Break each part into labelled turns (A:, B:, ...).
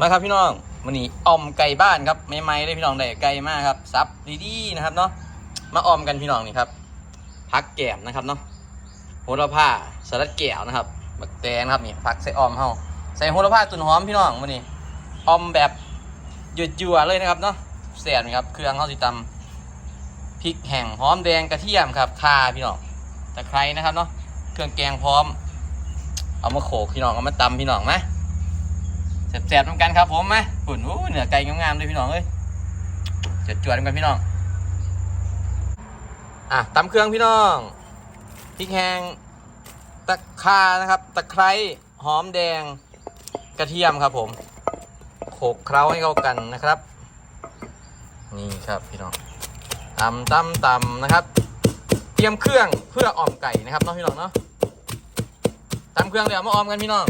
A: มาครับพี่น้องมันนี้อ่อมไก่บ้านครับไม่ไม่เลยพี่น้องได้ไก่มากครับซับดีๆนะครับเนาะมาอ่อมกันพี่น้องนี่ครับพักแก้มนะครับเนาะโหระพาสลัดแก้วนะครับบักแตนครับนี่พักใส่อ่อมเฮาใส่โหระพาตุนหอมพี่น้องมันนี้อ่อมแบบหยุดจั่วเลยนะครับเนาะแซ่บครับเครื่องเฮาสิตำพริกแห้งหอมแดงกระเทียมครับข่าพี่น้องตะไคร้นะครับเนาะเครื่องแกงพร้อม เอามาโขกพี่น้องเอามาตำพี่น้องนะ แสบๆเหมือนกันครับผมมาหุ่นโอ้เหนือไก่งามๆเลยพี่น้องเอ้ยจดจวดๆเหมือนกันพี่น้อง อะตำเครื่องพี่น้องพริกแห้งตะคานะครับ ตะไคร้หอมแดงกระเทียมครับผมโขกเคล้าให้เข้ากันนะครับ นี่ครับพี่น้องตำตำตำนะครับ เตรียมเครื่องเพื่ออ่อมไก่นะครับน้องพี่น้องเนาะตำเครื่องเดี๋ยวมาอ่อมกันพี่น้อง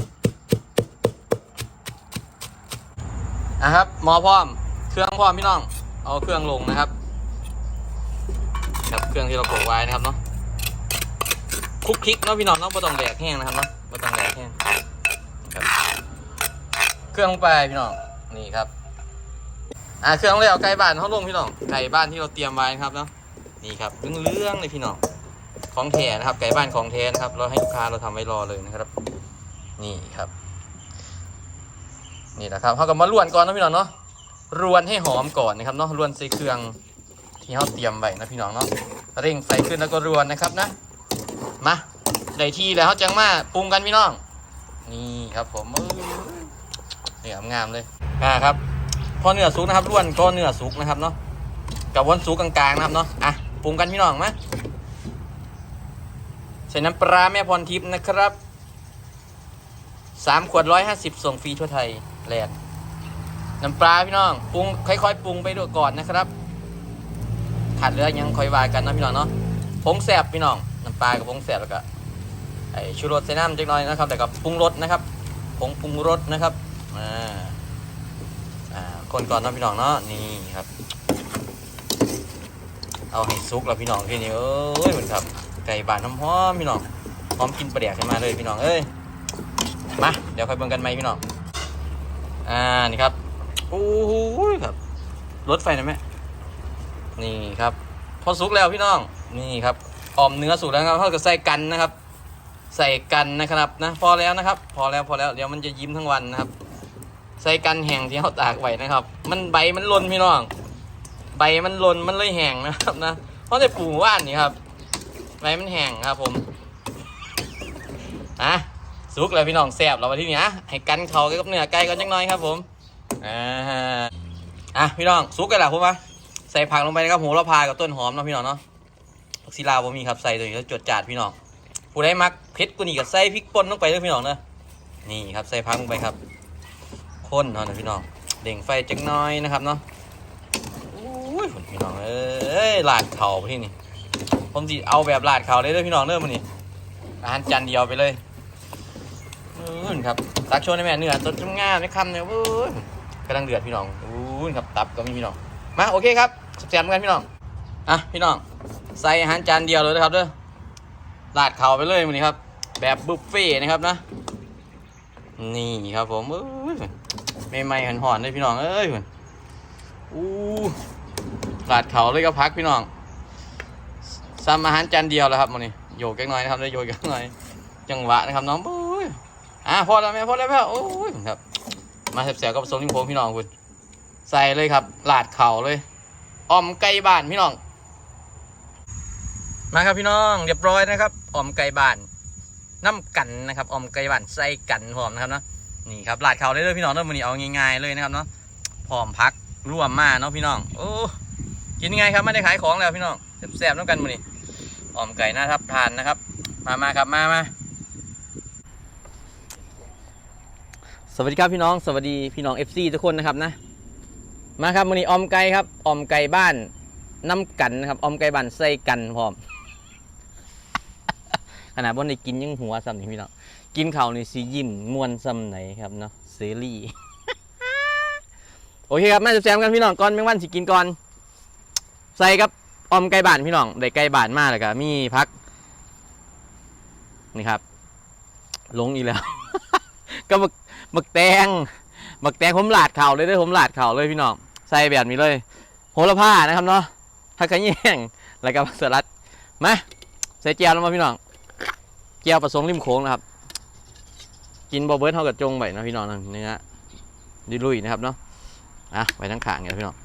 A: นะครับหมอพร้อม เครื่องพร้อมพี่น้อง เอาเครื่องลงนะครับครับเครื่องที่เราโขลกไว้นะครับเนาะคลุกคลิกเนาะพี่น้องเนาะไม่ต้องแดกแห้งนะครับเนาะไม่ต้องแดกแห้งครับเครื่องลงไปพี่น้องนี่ครับอ่าเครื่องเลยเอาไก่บ้านเขาลงพี่น้องไก่บ้านที่เราเตรียมไว้นะครับเนาะนี่ครับเรื่องๆเลยพี่น้องของแท้นะครับไก่บ้านของแท้นะครับ เราให้ลูกค้าเราทำไว้รอเลยนะครับ นี่ครับ นี่แหละครับเขาก็มาล้วนก่อนนะพี่น้องเนาะรวนให้หอมก่อนนะครับเนาะรวนใส่เครื่องที่เขาเตรียมไว้นะพี่น้องเนาะเร่งไฟขึ้นแล้วก็รวนนะครับนะมาได้ที่แล้วเขาจังมาปรุงกันพี่น้อง นี่ครับผมเนี่งามเลยอ่าครับพอเนื้อสุกนะครับรวนก็เนื้อสุกนะครับเนาะกับวนสุกกลางๆนะครับเนาะอะปรุงกันพี่น้องมาใส่น้ำปลาแม่พรทิพย์นะครับสามขวดร้อยห้าสิบส่งฟรีทั่วไทย แลกน้ำปลาพี่น้องปรุงค่อยๆปรุงไปด้วยก่อนนะครับขาดเหลือยังค่อยว่ากันนะพี่น้องเนาะผงแสบพี่น้องน้ำปลากับผงแสบแล้วก็ไอชูรสใส่น้ำจักหน่อยนะครับ แต่กับปรุงรสนะครับผงปรุงรสนะครับอ่าอ่าคนก่อนนะพี่น้องเนาะนี่ครับ เอาให้ซุกแล้วพี่น้องที่นี่เอ้ยเหมือนครับไก่บานน้ำหอมพี่น้องหอมกินปลาแดกขึ้นมาเลยพี่น้องเอ้ยมาเดี๋ยวค่อยเบิ่งกันไหมพี่น้อง อ่านี่ครับโอ้โหครับรถไฟนะแม่นี่ครับ พอสุกแล้วพี่น้องนี่ครับออมเนื้อสุกแล้วครับเท่ากับใส่กันนะครับ ใส่กันนะครับนะพอแล้วนะครับ พอแล้วพอแล้วเดี๋ยวมันจะยิ้มทั้งวันนะครับ ใส่กันแห้งที่เขาตากไว้นะครับ มันใบมันล่นพี่น้อง ใบมันล่นมันเลยแห้งนะครับนะเพราะได้ปลูกว่านนี่ครับใบมันแห้งครับผมอะ สุกแล้วพี่น้องแซ่บเรามาที่นี่นะให้กันเขากับเนื้อไก่กันจังน้อยครับ ผมอ่าอะพี่น้องสุกกันล้วผมมาใส่ผักลงไปนะครับโหระพากับต้นหอมเนาะพี่น้องเนาะผักซีลาผมมีครับใส่ตัวนี้แล้วจดจาดพี่น้องผู้ใดมักเผ็ดกว่านี้ก็ใส่พริกป่นลงไปด้วยพี่น้องเนอะนี่ครับใส่ผักลงไปครับข้นเนาะพี่น้องเด่งไฟจังน้อยนะครับเนาะอุ้ยพี่น้องเอ้ยลาดเข่าไปที่นี่ผมจะเอาแบบลาดเข่าเลยเด้อพี่น้องเด้อมันนี่อาหารจานเดียวไปเลย อืมครับตักโชว์ในแม่เนื้อต้นงามในคำเนี่ยโอ้ยกำลังเดือดพี่น้องอู้ยครับตับก็มีพี่น้องมาโอเคครับแซ่บๆเหมือนกันพี่น้องอะพี่น้องใส่อาหารจานเดียวเลยนะครับเด้อราดเข่าไปเลยมันนี้ครับ แบบบุฟเฟ่นะครับนะ นี่ครับผมเอ้ยไม่ไม่หันหอนเลยพี่น้องเอ้ยอู้ราดเข่าเลยก็พักพี่น้องซ้ำอาหารจานเดียวแล้วครับมันนี้โยกแก๊กน้อยนะครับได้โยกแก๊กน้อย จังหวะนะครับน้อง อะพอแล้วแม่พอแล้วแม่โอ้ยครับ มาแสบๆกับผสมลิงโพพี่น้องคุณใส่เลยครับลาดเข่าเลยอ่อมไก่บ้านพี่น้อง มาครับพี่น้องเรียบร้อยนะครับอ่อมไก่บ้านน้ำกันนะครับอ่อมไก่บ้านใส่กันหอมนะครับเนาะนี่ครับลาดเข่าได้เลยพี่น้องเริ่มมันนี้เอาง่ายๆเลยนะครับเนาะพร้อมพักร่วมมาเนาะพี่น้องโอ้กินยังไงครับไม่ได้ขายของแล้วพี่น้องแซ่บๆน้ำกันมันนี้อ่อมไก่น่าทับทานนะครับ มามาครับมามา สวัสดีครับพี่น้องสวัสดีพี่น้อง FC ทุกคนนะครับนะมาครับวันนี้ออมไก่ครับออมไก่บ้านน้ำกันนะครับออมไก่บ้านใส่กันพร้อม ขนาดบนได้กินยังหัวซ้ำนี่พี่น้องกินข้าวนี่สียิ้มมวนซ้ำไหนครับเนาะเซรี่โอเคครับมาจะแซมกันพี่น้องก่อนแมงวันสิกินก่อน ใส่ครับออมไก่บ้านพี่น้องได้ไก่บ้านมาแล้วก็มีพักนี่ครับลงอีกแล้วก็บั กบักแตงบักแตงผมหลาดเข่าเลยเด้อผมหลาดเข่าเลยพี่น้องใส่แบบนี้เลยโหระพานะครับเนาะผักกระเนียงแล้วก็ผักสลัดมาใส่เจียวแล้วมาพี่น้องเจียวผสมริมโค้งนะครับ กินบอเบิร์ดเท่ากับจงไปนะพี่น้องนะเนื้อดิลุยนะครับเนาะอะไปทั้งขางกันพี่น้อง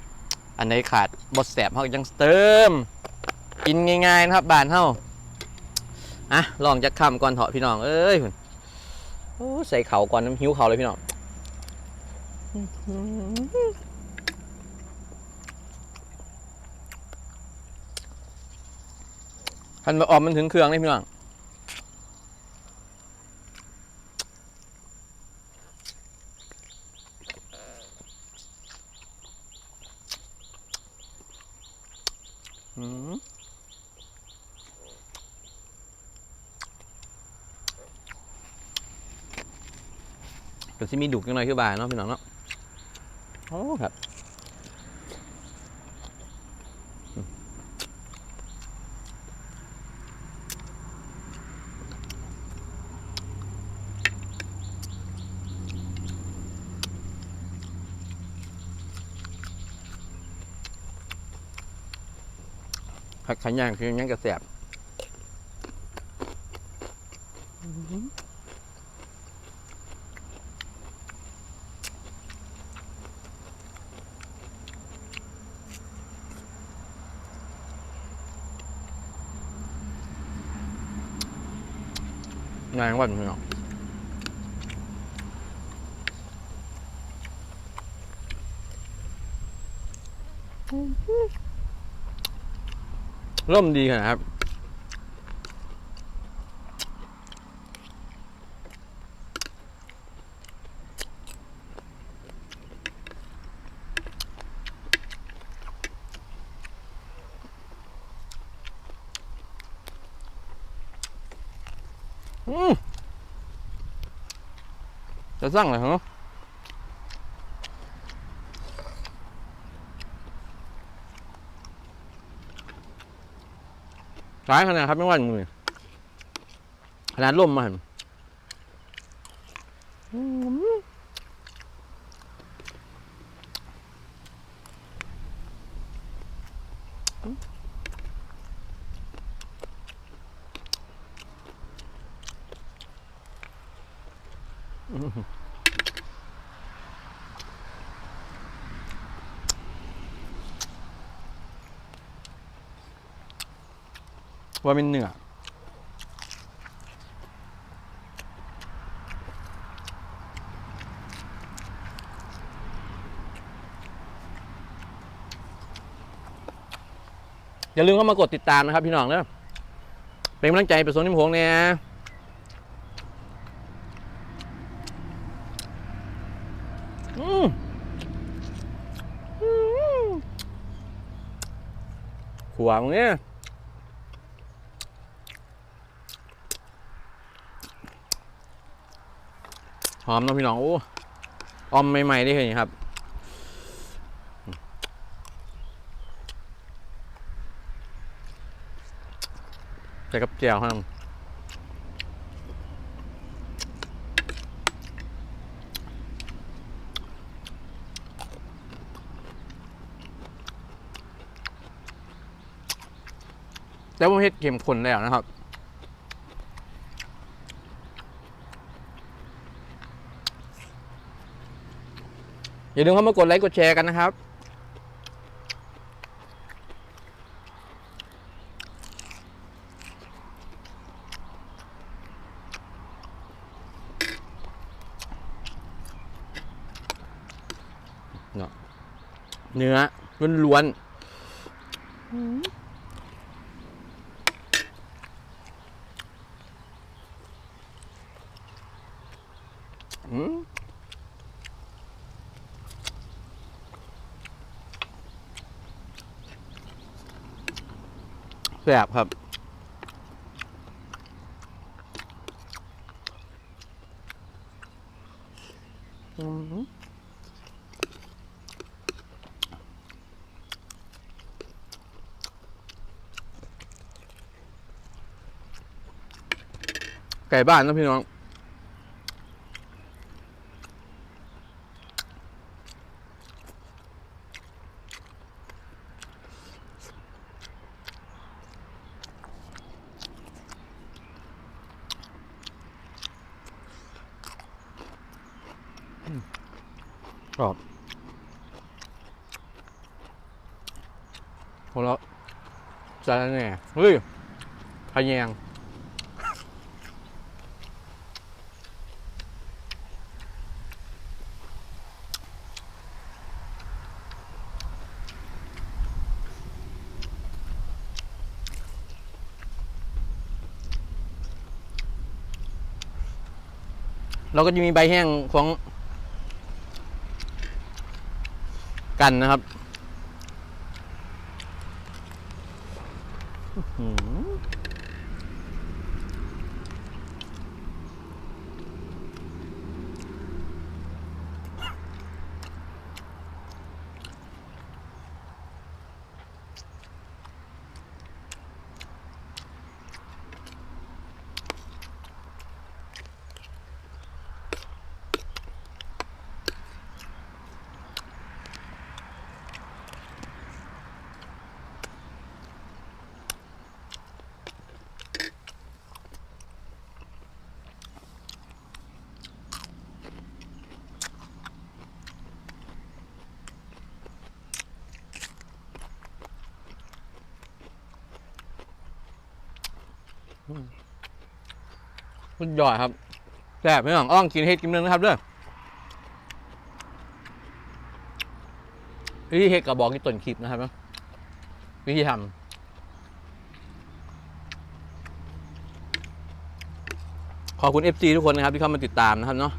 A: อันไหนขาดบดแสบเขาก็ยังเติม กินง่ายๆนะครับบานเท่าอะลองจะคำก่อนเถอะพี่น้องเอ้ยพุ่น โอ้ใส่เขาก่อนน้ำหิวเขาเลยพี่น้องพันมาออมมันถึงเครื่องเลยพี่น้อง ก็สิมีดุกจังหน่อยคือบายเนาะพี่น้องเนาะโอ้ครับผักขันย่างคือยังกระแสบ งานวันพี่น้องร่มดีขนาดครับ อืม จะสั่งเลยเหรอร้ายขนาดครับไม่ว่ามือขนาดล่มมาเห็นอืม ว่าเป็นเนื้ออย่าลืมเข้ามากดติดตามนะครับพี่น้องเนะเป็นกำลังใจไปส่งนิมพงเนี่ยอืมอืม ขวางเนี่ยหอมน้องพี่น้องโอ้ออมใหม่ๆได้เลยครับใส่กับแจ่วครับ แล้วผมเฮ็ดเค็มข้นแล้วนะครับ อย่าลืมเข้ามากดไลค์กดแชร์กันนะครับเนาะเนื้อล้วนๆ บครับ อืมไก่บ้านนะพี่น้อง กรอบโหแล้ว จานแหน่เฮ้ยพะแยงเราก็จะมีใบแห้งของกันนะครับอื้อหือ สุดยอดครับแซ่บไม่หวังอ้องกินเห็ดกินเนื้อนะครับเด้อวิธีเห็ดกับบอกที่ต้นคลิปนะครับนะวิธีทำขอบคุณ FC ทุกคนนะครับที่เข้ามาติดตามนะครับเนาะ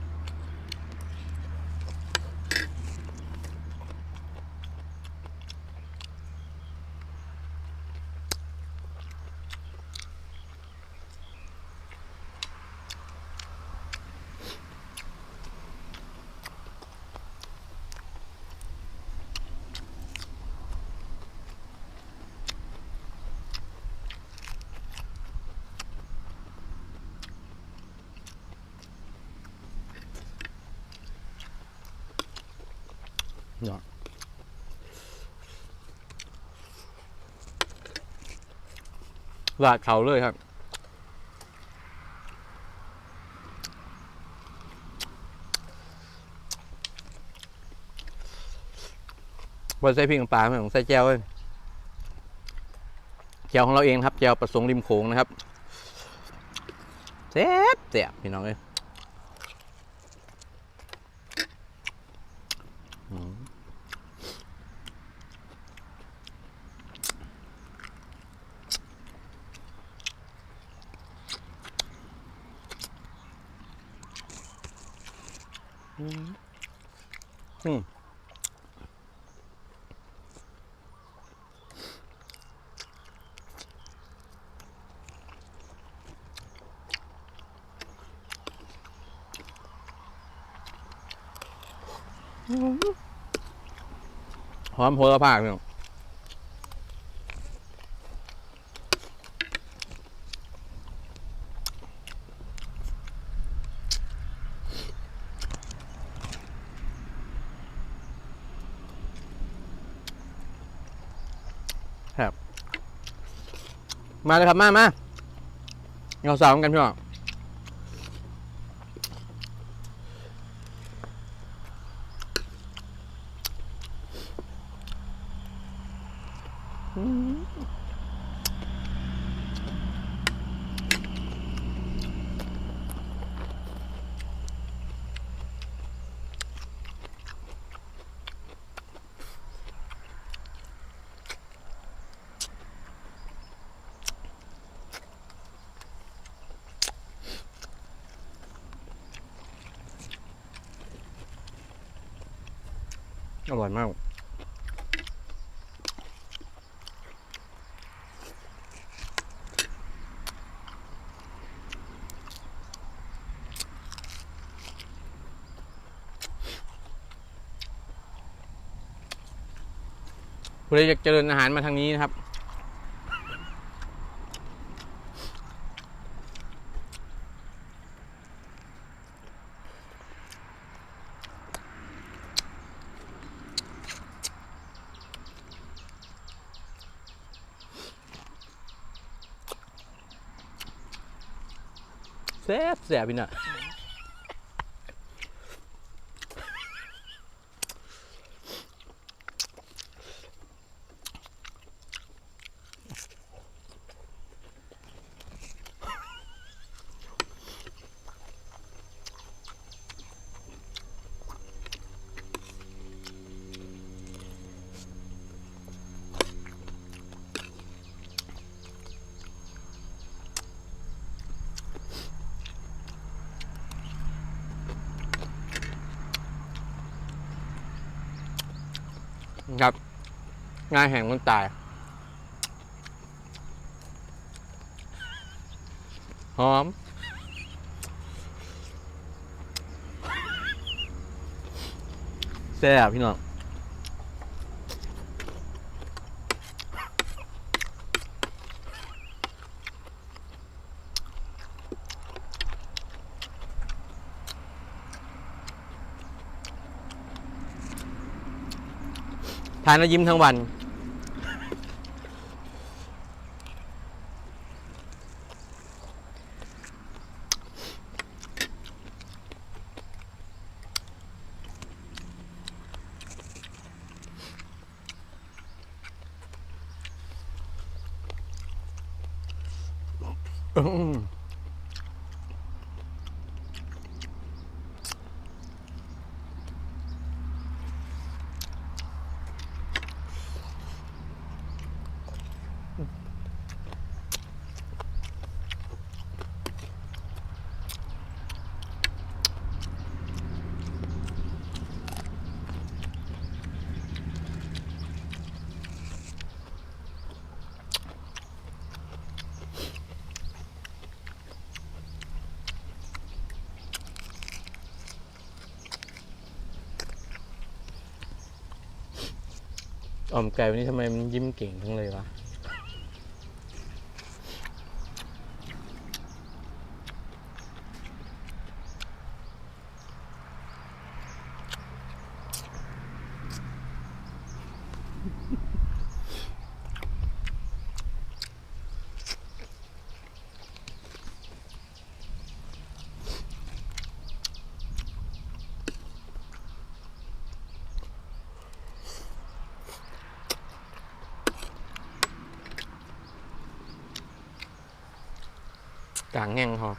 A: ลาดเขาเลยครับบนใส่พริกปลาไม่ต้องใส่แจวเลยแจวของเราเองครับแจวประสงค์ริมโขงนะครับแซ่บแซ่บพี่น้องเอ้ยอืมอืม อืมหอมโหระพาพี่น้อ มาเลยครับมามาเราสาวกันพี่น้อง อร่อยมากผู้ใดอยากเจริญอาหารมาทางนี้นะครับ แซ่บแซ่บพี่น่ะ งานแห่งคนตายหอม แซ่บพี่น้องทานแล้วยิ้มทั้งวัน อื อ่อมไก่วันนี้ทำไมมันยิ้มเก่งทั้งเลยวะ กลางแง่งหอม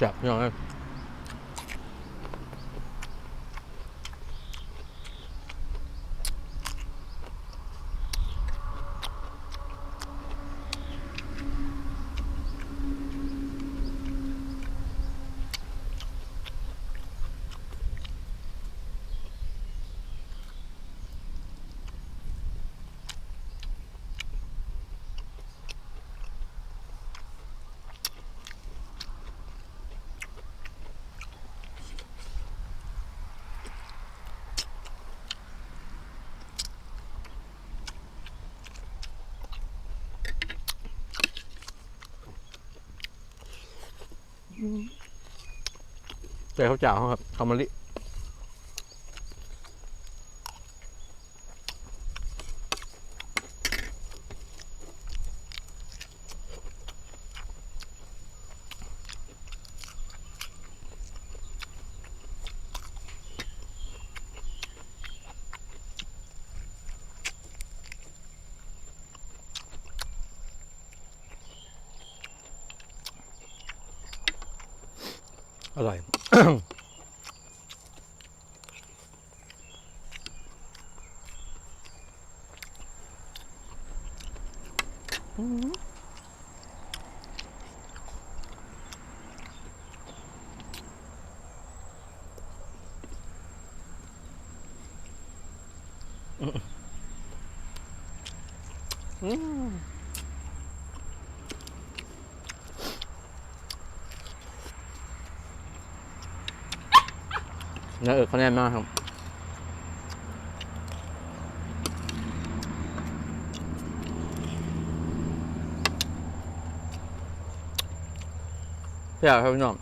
A: จับพี่น้อง แต่เขาวเจ่าเขาครับเขามะลิ อร่อยอื นื้อเออเขาแน่นมากครับเพี่ยวครับพี่น้อง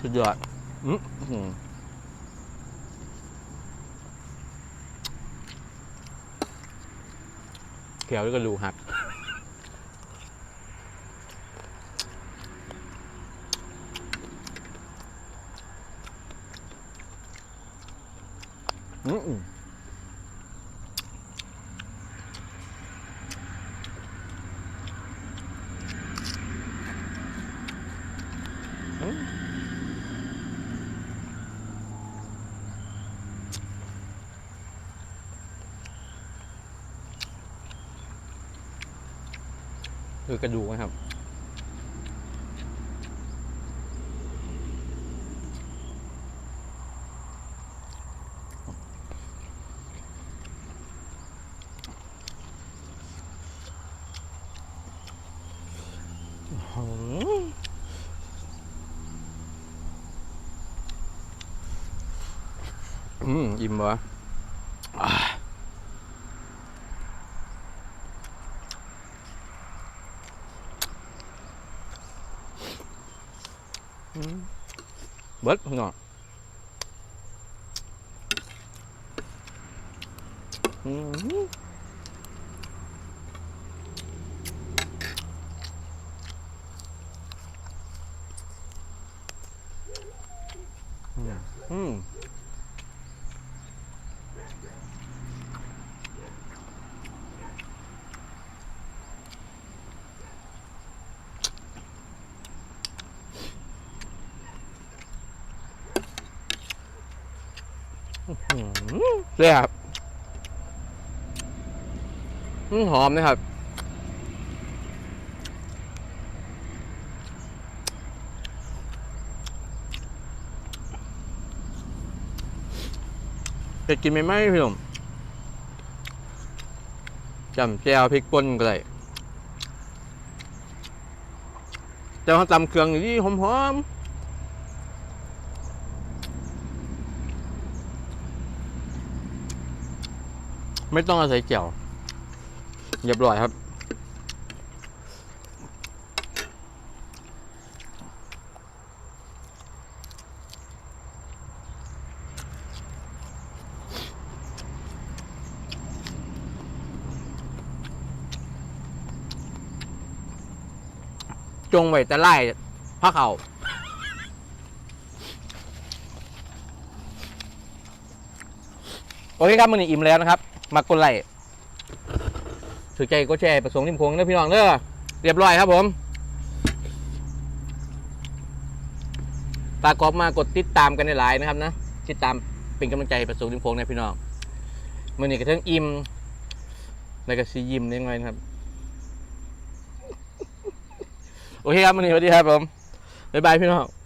A: สุดยอดเขียวแล้วก็รูหัก อืม คือกระดูกนะครับ อืม อิ่มวะอ่าอืมเบิดพี่น้องอืมอืม เลยครับอืมหอมนะครับ จะกินไม่ไหมพี่หนุ่มจำแจวพริกป่นก็ได้แต่ว่าตำเครื่องอยู่ที่หอมๆ ไม่ต้องอาศัยเจียวเรียบร้อยครับ จงไว้แต่ไล่พระเขาโอเคครับมือนี้อิ่มแล้วนะครับ มากดไลค์ถือใจก็แชร์ประสงค์ทิมคงเด้อพี่น้องเด้อเรียบร้อยครับผมฝากกอบมากดติดตามกันในไลน์นะครับนะติดตามเป็นกำลังใจประสงค์ทิมคงนะพี่น้องมื่อนี้กระเทิงอิ่มแล้วก็ซียิ้มยังไงนะครับโอเคครับมือนี้สวัสดีครับผมบ๊ายบายพี่น้อง